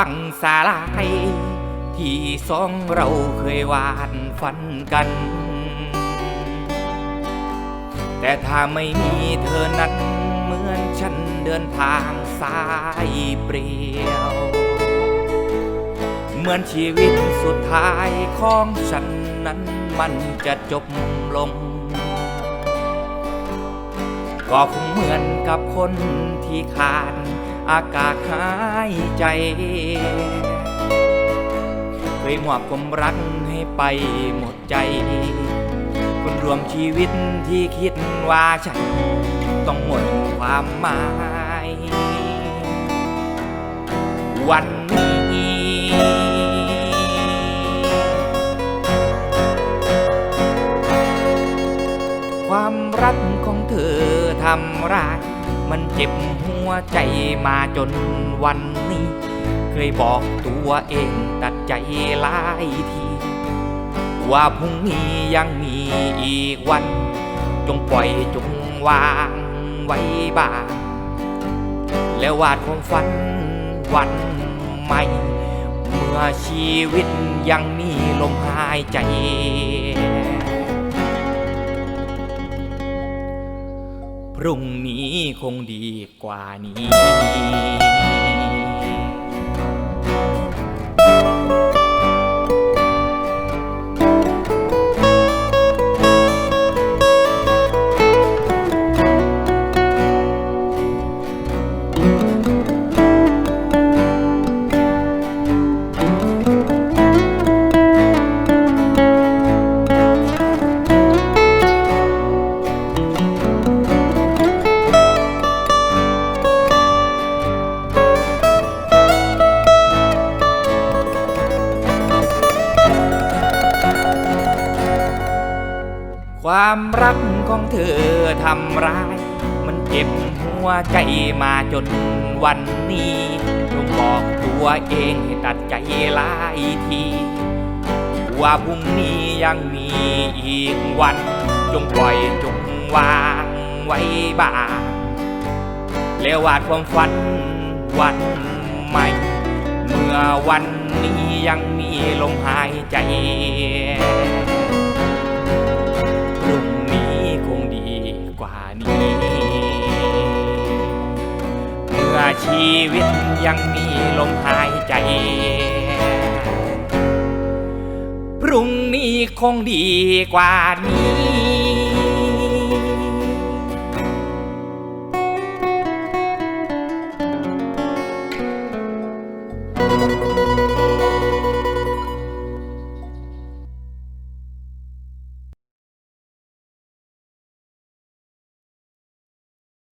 ความหวังสาลายที่สองเราเคยวาดฝันกัน แต่ถ้าไม่มีเธอนั้นเหมือนฉันเดินทางสายเปลี่ยว เหมือนชีวิตสุดท้ายของฉันนั้นมันจะจบลง ก็คงเหมือนกับคนที่ขาดอากาศหาย ใจ เคยมอบความรักให้ไปหมดใจคนรวมชีวิตที่คิดว่าฉัน ต้องหมดความหมาย วันนี้ความรักของเธอทำร้ายมันเจ็บห วใจมาจนวันนี้ เคยบอกตัวเองตัดใจหลายที ว่าพรุ่งนี้ยังมีอีกวัน จงปล่อยจงวางไว้บ้าง แล้ววาดความฝันวันใหม่ เมื่อชีวิตยังมีลมหายใจ พรุ่งนี้คงดีกว่านี้ ความรักของเธอทำร้าย มันเจ็บหัวใจมาจนวันนี้จงบอกตัวเองให้ตัดใจลายทีว่าพรุ่งนี้ยังมีอีกวัน จงปล่อยจงวางไว้บ้างแล้ววาดความฝันวันใหม่ เมื่อวันนี้ยังมีลมหายใจ ชีวิตยังมีลมหายใจ พรุ่งนี้คงดีกว่านี้